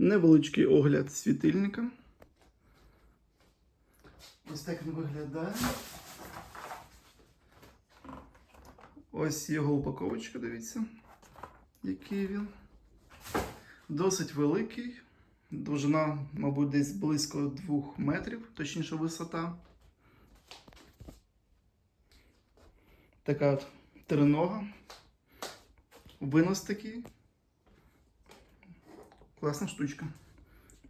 Невеличкий огляд світильника. Ось так він виглядає. Ось його упаковочка, дивіться, який він. Досить великий. Довжина, мабуть, десь близько 2 метрів, точніше висота. Така от тринога. Винос такий. Класна штучка.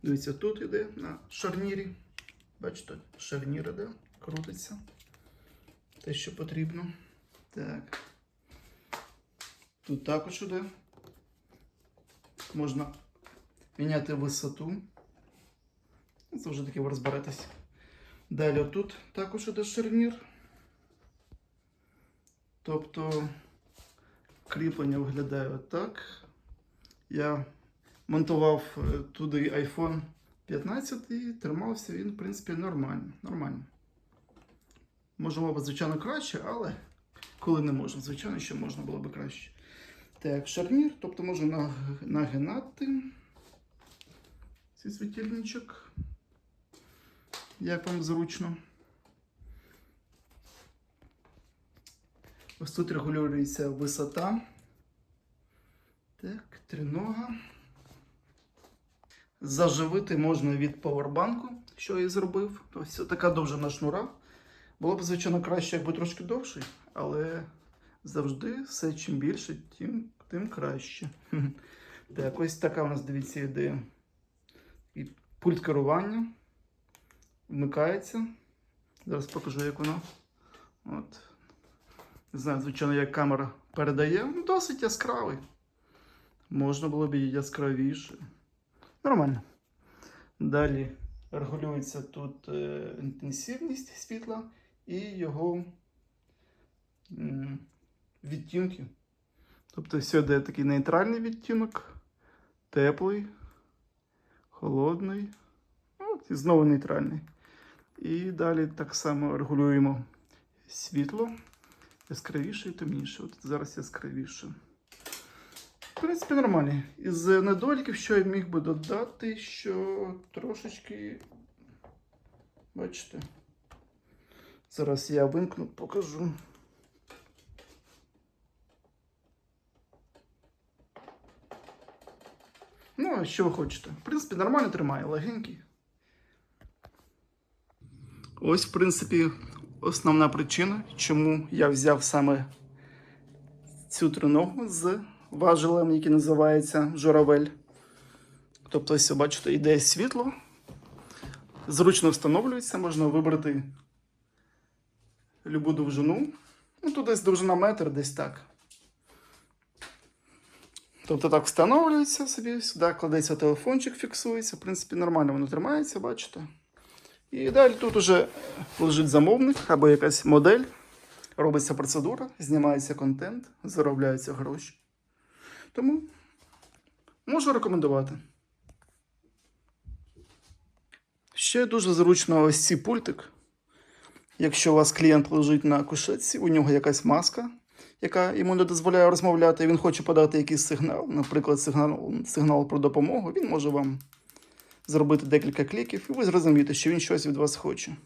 Дивіться, тут іде на шарнірі. Бачите, шарнір іде, крутиться. Те, що потрібно. Так. Тут також іде. Можна міняти висоту. Це вже таки ви розберетесь. Далі тут також іде шарнір. Тобто кріплення виглядає отак. Я монтував е, туди iPhone 15 і тримався він, в принципі, нормально. нормально. Можемо, б, звичайно, краще, але коли не можна, звичайно, ще можна було б краще. Так, шарнір, тобто можна нагинати цей світильничок. Як вам зручно. Ось тут регулюється висота. Так, тринога. Заживити можна від павербанку, що я і зробив. Ось така довжина шнура. Було б, звичайно, краще, якби трошки довший, але завжди все чим більше, тим, тим краще. Так, ось така у нас, дивіться, ідея. І пульт керування вмикається. Зараз покажу, як воно. От. Не знаю, звичайно, як камера передає. Ну, Досить яскравий. Можна було б і яскравіше. Нормально. Далі регулюється тут е, інтенсивність світла і його відтінки. Тобто сюди такий нейтральний відтінок, теплий, холодний, от, і знову нейтральний. І далі так само регулюємо світло яскравіше і темніше. От зараз яскравіше. В принципі, нормально. Із недоліків, що я міг би додати, що трошечки. Бачите. Зараз я вимкну, покажу. Ну, а що ви хочете? В принципі, нормально тримає, легенький. Ось, в принципі, основна причина, чому я взяв саме цю триногу з важелем, який називається журавель. Тобто, ось, бачите, йде світло, зручно встановлюється, можна вибрати любу довжину. Ну, тут десь довжина метр, десь так. Тобто так встановлюється собі, сюди кладеться телефончик, фіксується. В принципі, нормально воно тримається, бачите. І далі тут уже лежить замовник або якась модель. Робиться процедура, знімається контент, заробляються гроші. Тому можу рекомендувати. Ще дуже зручно ось цей пультик. Якщо у вас клієнт лежить на кушетці, у нього якась маска, яка йому не дозволяє розмовляти, і він хоче подати якийсь сигнал, наприклад, сигнал, сигнал про допомогу, він може вам зробити декілька кліків, і ви зрозумієте, що він щось від вас хоче.